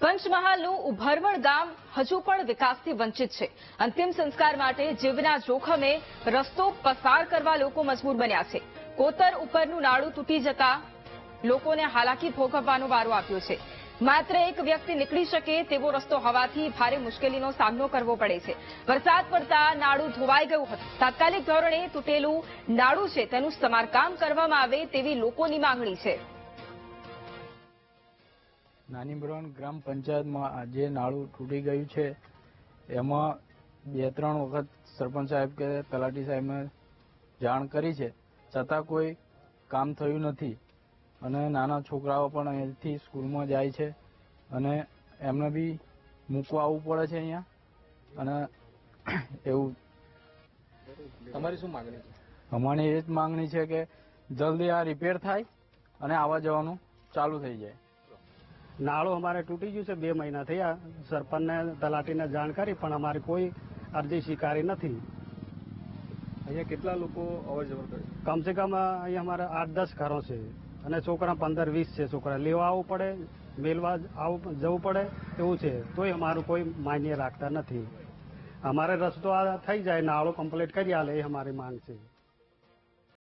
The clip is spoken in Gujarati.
પંચમહાલનું ઉભરવણ ગામ હજુ પણ વિકાસથી વંચિત છે. અંતિમ સંસ્કાર માટે જીવના જોખમે રસ્તો પસાર કરવા લોકો મજબૂર બન્યા છે. કોતર ઉપરનું નાળું તૂટી જતા લોકોને હાલાકી ભોગવવાનો વારો આપ્યો છે. માત્ર એક વ્યક્તિ નીકળી શકે તેવો રસ્તો હોવાથી ભારે મુશ્કેલીનો સામનો કરવો પડે છે. વરસાદ પડતા નાળું ધોવાઈ ગયું હતું. તાત્કાલિક ધોરણે તૂટેલું નાળું છે તેનું સમારકામ કરવામાં આવે તેવી લોકોની માંગણી છે. નાની બ્રોન ગ્રામ પંચાયતમાં આ જે નાળું તૂટી ગયું છે. એમાં બે ત્રણ વખત સરપંચ સાહેબ કે તલાટી સાહેબને જાણ કરી છે. છતાં કોઈ કામ થયું નથી અને નાના છોકરાઓ પણ અહીંથી સ્કૂલમાં જાય છે અને એમને બી મૂકવા આવવું પડે છે અહીંયા. અને એવું તમારી શું માંગણી છે? અમારી એ જ માંગણી છે કે જલ્દી આ રિપેર થાય અને આવવા જવાનું ચાલુ થઈ જાય. નાળું અમારે તૂટી ગયું છે બે મહિના થયા. સરપંચને તલાટીને જાણ કરી પણ અમારી કોઈ અરજી સ્વીકારી નથી. અહીંયા કેટલા લોકો અવર જવર કરે કમસે કમ અહીંયા અમારે આઠ દસ ઘરો છે અને છોકરા પંદર વીસ છે છોકરા. લેવા આવવું પડે મેલવા આવું જવું પડે એવું છે. તોય અમારું કોઈ માન્ય રાખતા નથી. અમારે રસ્તો આ થઈ જાય નાળો કમ્પ્લીટ કરી આલે એ અમારી માંગ છે.